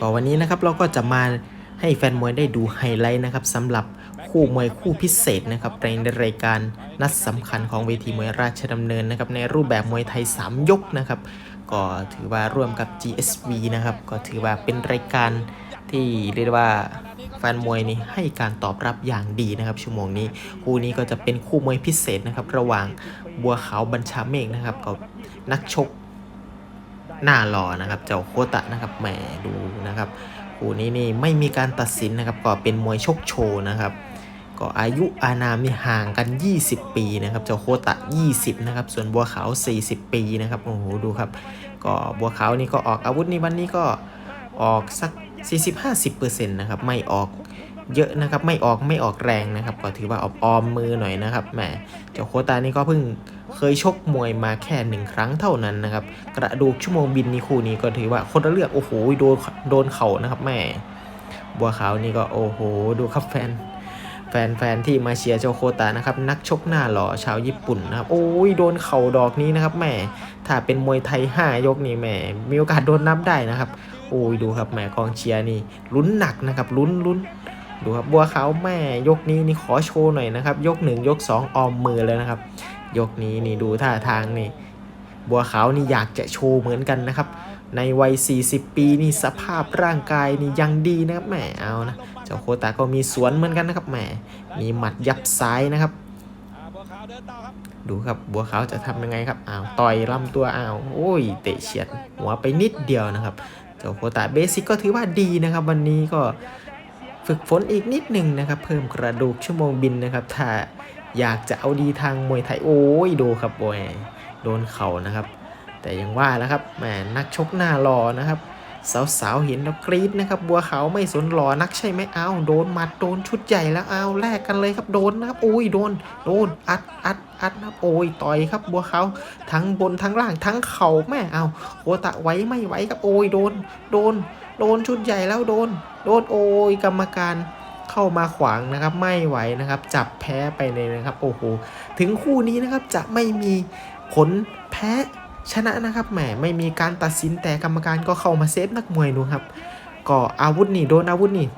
ก็วันนี้นะครับเราก็จะมาให้แฟนมวยได้ดูไฮไลท์นะครับสำหรับคู่มวยคู่พิเศษนะครับในรายการนัดสำคัญของเวทีมวยราชดำเนินนะครับในรูปแบบมวยไทย 3 ยกนะครับก็ถือว่าร่วมกับ GSV นะครับก็ถือว่าเป็นรายการที่เรียกว่าแฟนมวยนี่ให้การตอบรับอย่างดีนะครับชั่วโมงนี้คู่นี้ก็จะเป็นคู่มวยพิเศษนะครับระหว่างบัวขาวบัญชาเมฆนะครับกับนักชก หน้าหล่อนะครับ เจ้าโคตะนะครับแหมดูนะครับคู่นี้นี่ไม่มีการตัดสินนะครับก็เป็นมวยชกโชว์นะครับ ก็อายุอานามนี่ห่างกัน 20 ปีนะครับ เจ้าโคตะ 20 นะครับ ส่วนบัวขาว 40 ปีนะครับโอ้โหดูครับ ก็บัวขาวนี่ก็ออกอาวุธนี่วันนี้ก็ออกสัก 40-50%นะครับไม่ออก เยอะนะครับ ไม่ออกไม่ออกแรงนะครับ ก็ถือว่าออมออมมือหน่อยนะครับแหมเจ้าโคตานี่ก็เพิ่งเคยชกมวยมาแค่หนึ่งครั้งเท่านั้นนะครับ กระดูกชั่วโมงบินนี่คู่นี้ก็ถือว่าคนละเลือกโอ้โหโดนโดนเข่านะครับแม่บัวขาวนี่ก็โอ้โห ดูครับแฟน แฟนแฟนที่มาเชียร์เจ้าโคตานะครับ นักชกหน้าหล่อชาวญี่ปุ่นนะครับ โอ้ยโดนเข่าดอกนี้นะครับแม่ถ้าเป็นมวยไทย 5 ยกนี่แม่มีโอกาสโดนนับได้นะครับ โอ้ยดูครับแม่กองเชียร์นี่ลุ้นหนักนะครับลุ้นลุ้น ดูครับบัวขาวแม่ยกนี้นี่ขอโชว์หน่อยนะครับ ยก1ยก2ออมมือแล้วนะครับ ยกนี้นี่ดูท่าทางนี่ บัวขาวนี่อยากจะโชว์เหมือนกันนะครับ ในวัย 40 ปีนี่สภาพร่างกายนี่ยังดีนะครับแหมเอานะเจ้าโคตาก็มีสวนเหมือนกันนะครับแหมมีหมัดยับซ้ายนะครับ ดูครับบัวขาวจะทำยังไงครับอ้าวต่อยลำตัวอ้าวโอ้ยเตะเฉียดหัวไปนิดเดียวนะครับ เจ้าโคตาเบสิกก็ถือว่าดีนะครับ วันนี้ก็ ฝึกฝนอีกนิดหนึ่งนะครับ เพิ่มกระดูกชั่วโมงบินนะครับ ถ้าอยากจะเอาดีทางมวยไทยโอ้ยดูครับโอ้ยโดนเข่านะครับ แต่ยังว่าแล้วครับแหมนักชกหน้ารอนะครับ สาวๆเห็นแล้วกรี๊ดนะครับ บัวขาวไม่สนหลอนักใช่ไหมอ้าวโดนหมัดโดนชุดใหญ่แล้วอ้าวแลกกันเลยครับโดนนะครับโอ้ยโดนโดนอัดอัดอัดนะโอ้ยต่อยครับบัวขาวทั้งบนทั้งล่างทั้งเข่าแม่เอาโคตะไหวไม่ไหวครับโอ้ยโดนโดน โดนชุดใหญ่แล้วโดน โดนโอ้ยกรรมการเข้ามาขวางนะครับ ไม่ไหวนะครับ จับแพ้ไปเลยนะครับโอ้โหถึงคู่นี้นะครับจะไม่มีผลแพ้ชนะนะครับแหมไม่มีการตัดสินแต่กรรมการก็เข้ามาเซฟนักมวยดูครับ ก็อาวุธนี่โดนอาวุธนี่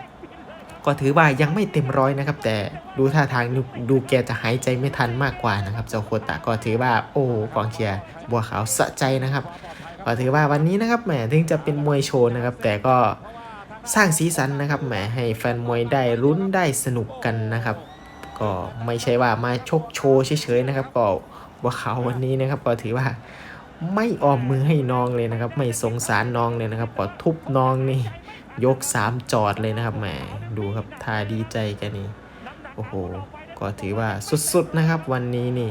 ก็ถือว่ายังไม่เต็มร้อยนะครับ แต่ดูท่าทางดูแกจะหายใจไม่ทันมากกว่านะครับ เจ้าโคตะก็ถือว่าโอ้กองเชียร์บัวขาวสะใจนะครับ ก็ถือว่าวันนี้นะครับแหมถึงจะเป็นมวยโชว์นะครับ แต่ก็สร้างสีสันนะครับแหมให้แฟนมวยได้รุ้นได้สนุกกันนะครับ ก็ไม่ใช่ว่ามาชกโชว์เฉยๆนะครับ ก็ว่าเขาวันนี้นะครับ ก็ถือว่าไม่ออมมือให้น้องเลยนะครับ ไม่สงสารน้องเลยนะครับก็ทุบน้องนี่ยกสามจอดเลยนะครับแหมดูครับท่าดีใจกันนี่โอ้โหก็ถือว่าสุดๆนะครับ วันนี้นี่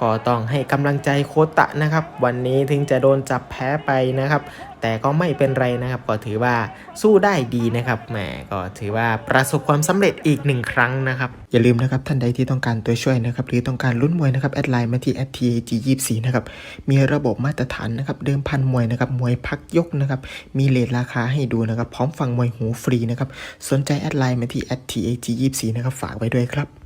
ก็ต้องให้กำลังใจโคตะนะครับ วันนี้ถึงจะโดนจับแพ้ไปนะครับ แต่ก็ไม่เป็นไรนะครับ ก็ถือว่าสู้ได้ดีนะครับแหมก็ถือว่าประสบความสำเร็จอีกหนึ่งครั้งนะครับ อย่าลืมนะครับท่านใดที่ต้องการตัวช่วยนะครับ หรือต้องการลุ้นมวยนะครับแอดไลน์มาที่ @tag24 นะครับมีระบบมาตรฐานนะครับเดิมพันมวยนะครับมวยพักยกนะครับมีเลทราคาให้ดูนะครับ พร้อมฟังมวยหูฟรีนะครับสนใจแอดไลน์มาที่ @tag24 นะครับฝากไว้ด้วยครับ